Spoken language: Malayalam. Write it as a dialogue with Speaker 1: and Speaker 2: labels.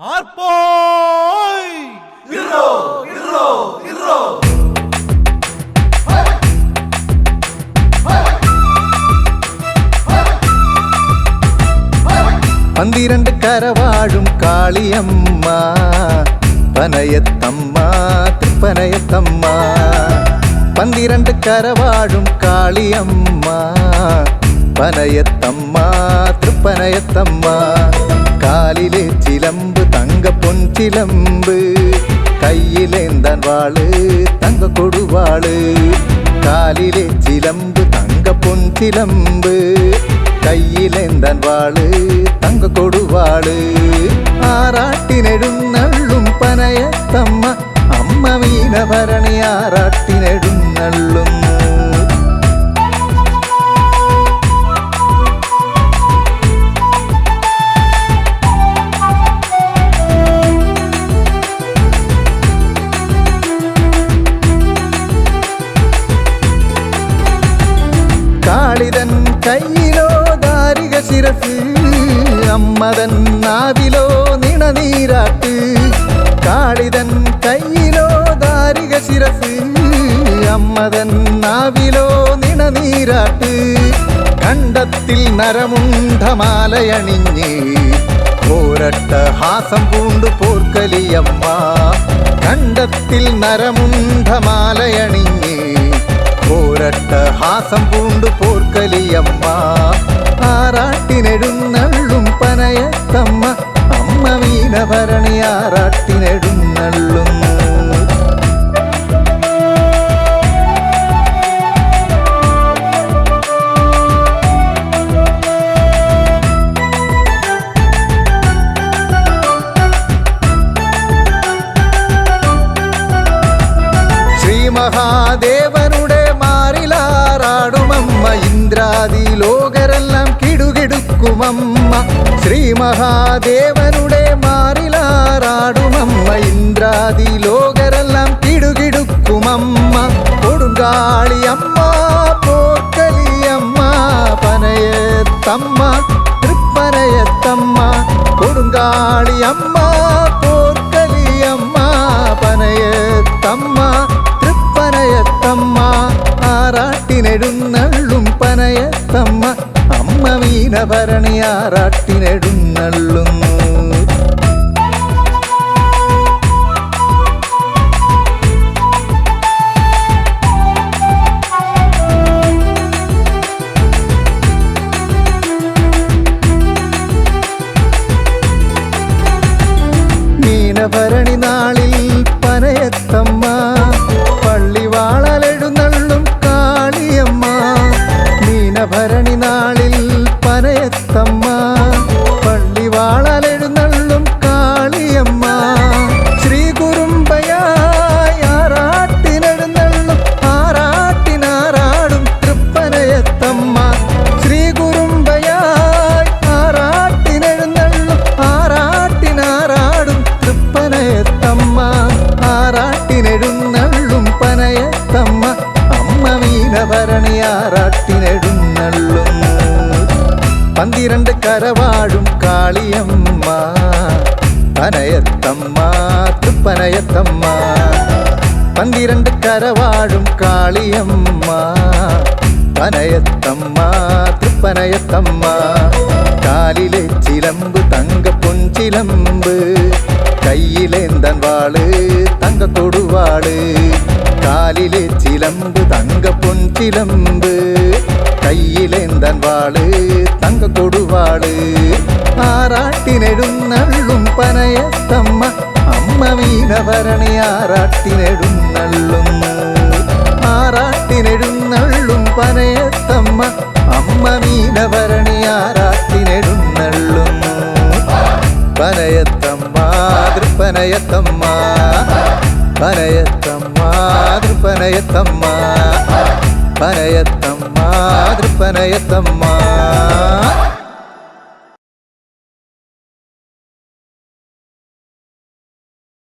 Speaker 1: ஆர்போய்
Speaker 2: இர்ரோ இர்ரோ இர்ரோ பந்திரண்டு கரவாழும் காளியம்மா பனையத்தம்மா திருப்பனையத்தம்மா. பந்திரண்டு கரவாழும் காளியம்மா பனையத்தம்மா திருப்பனையத்தம்மா. சிலம்பு. கையிலேந்தான் வாழு தங்க கொடுவாளு. காலிலே சிலம்பு தங்க பொன் சிலம்பு. கையிலேந்தான் வாழு தங்க கொடுவாளு. ஆராட்டினெடும் நள்ளும் பனைய தம்ம அம்ம மீனபரணி ஆராட்டினெடும் நள்ளும் ദാരിക അമ്മതൻ നാവിലോ നിണനീരാട്ട് കാളിതൻ കയ്യിലോ ദാരിക ശിരസ് അമ്മതൻ നാവിലോ നിണനീരാട്ട് കണ്ടത്തിൽ നരമുണ്ടമാലയണിഞ്ഞ് പോരട്ട ഹാസം പൂണ്ടു പോർക്കലിയമ്മ കണ്ടത്തിൽ നരമുണ്ടമാലയണിഞ്ഞ് പോരട്ട ഹാസം പൂണ്ടു പോർക്കലിയമ്മ ആറാട്ടിനെഴുന്നള്ളും പനയത്തമ്മ അമ്മ വീണഭരണി ആറാട്ടിനെഴുന്നള്ളുന്നു ശ്രീ മഹാദേവനുടെ ശ്രീ മഹാദേവനുടെ മാറിലാറാടുമമ്മ ഇന്ദ്രാദി ലോകരെല്ലാം കിടുകിടുക്കുമമ്മ കൊടുങ്കാളിയമ്മ പോക്കലിയമ്മ പനയത്തമ്മ തൃപ്പനയത്തമ്മ കൊടുങ്കാളിയമ്മ പോർക്കലിയമ്മ പനയത്തമ്മ തൃപ്പനയത്തമ്മ ആറാട്ടിനെഴുന്നള്ളും അമ്മ വീണ ഭരണി മീനഭരണി നാളിൽ പനയത്തമ്മ പള്ളിവാളലെഴുന്നള്ളും കാളിയമ്മ. മീനഭരണി പനയത്തമ്മ അമ്മ വീണ ഭരണി ആറാട്ടിനെഴുന്നള്ളുന്നു പന്തിരണ്ട് കരവാഴും കാളിയമ്മ പനയത്തമ്മ തൃപ്പനയത്തമ്മ പന്തിരണ്ട് കരവാഴും കാളിയമ്മ പനയത്തമ്മ തൃപ്പനയത്തമ്മ കാലിലെ ചിലമ്പ് തങ്ക പൊൻചിലമ്പ് കയ്യിലേന്തൻ വാള് തങ്ക കൊടുവാള് കാലിലെ ചിലമ്പ് തങ്ക പൊൻചിലമ്പ് കയ്യിലെന്തൻ വാൾ തങ്ക കൊടുവാൾ ആറാട്ടിനെഴുന്നള്ളും പനയത്തമ്മ അമ്മ വീണ ഭരണി ആറാട്ടിനെഴുന്നള്ളുന്നു ആറാട്ടിനെഴുന്നള്ളും പനയത്തമ്മ അമ്മ വീണ ഭരണി ആറാട്ടിനെഴുന്നള്ളുന്നു പനയത്തമ്മ തൃപ്പനയത്തമ്മ. பனையத்தம்மா திருப்பனையத்தம்மா. பனையத்தம்மா திருப்பனையத்தம்மா.